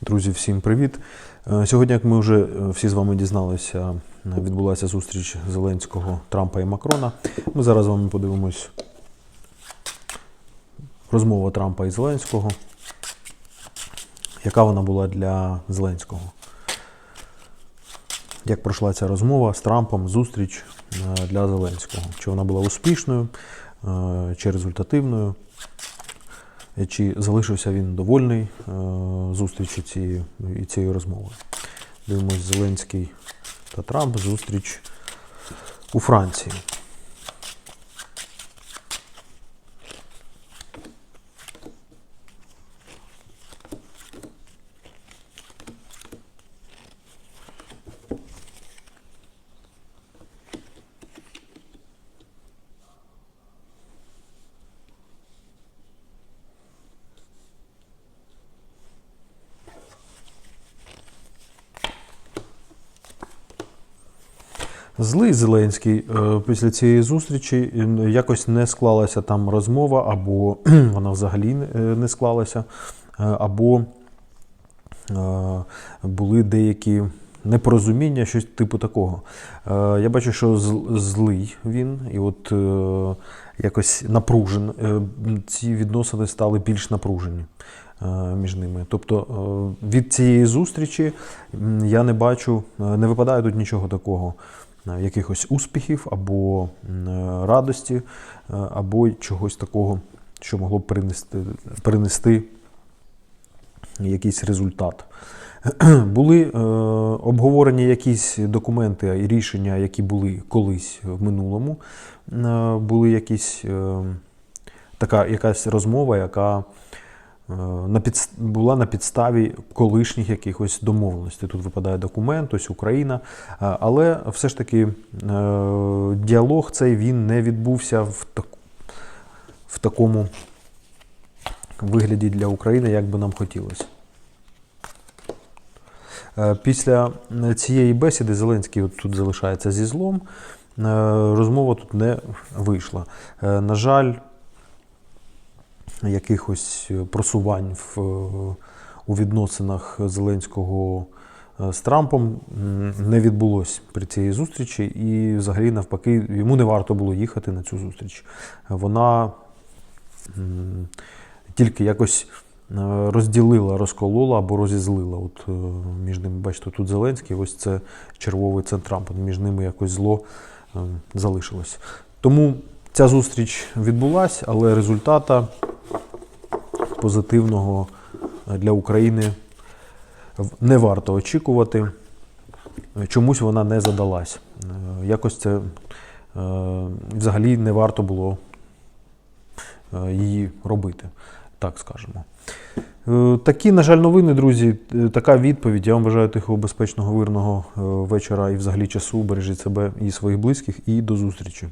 Друзі, всім привіт! Е, Сьогодні, як ми вже е, всі з вами дізналися, е, відбулася зустріч Зеленського, Трампа і Макрона. Ми зараз з вами подивимось розмову Трампа і Зеленського. Яка вона була для Зеленського? Як пройшла ця розмова з Трампом, зустріч для Зеленського? Чи вона була успішною, чи результативною? Чи залишився він довольний е, зустрічі цією і цією розмовою? Дивимось Зеленський та Трамп. Зустріч у Франції. Злий Зеленський е, після цієї зустрічі якось не склалася там розмова, або вона взагалі не- е, склалася, е, або були деякі непорозуміння, щось типу такого. Е, Я бачу, що злий він, і от е, якось напружен. е, Ці відносини стали більш напружені е, між ними. Тобто е, від цієї зустрічі я не бачу, не випадає тут нічого такого. Е, Якихось успіхів або е, радості, е, або чогось такого, що могло б принести, принести якийсь результат. Були е, обговорені якісь документи і рішення, які були колись в минулому. Е, були якісь е, така якась розмова, яка на підс- була на підставі колишніх якихось домовленостей. Тут випадає документ, ось Україна. Е, Але все ж таки е, діалог цей він не відбувся в, так, в такому вигляді для України, як би нам хотілося. Е, Після е, цієї бесіди Зеленський от тут залишається зі злом. Е, Розмова тут не вийшла. Е, На жаль, якихось е, просувань в, е, у відносинах Зеленського е, з Трампом не відбулось при цій зустрічі, і взагалі, навпаки, йому не варто було їхати на цю зустріч. Вона тільки якось розділила, розколола або розізлила. От між ними, бачите, тут Зеленський, ось це червовий Трампа. Між ними якось зло е, залишилось. Тому ця зустріч відбулася, але результата позитивного для України не варто очікувати. Чомусь вона не задалась. Е, Якось це е, взагалі не варто було е, її робити, так скажемо. Е, Такі, на жаль, новини, друзі. Е, Така відповідь. Я вам бажаю тихого, безпечного, вирного е, вечора і взагалі часу. Бережіть себе і своїх близьких, і до зустрічі.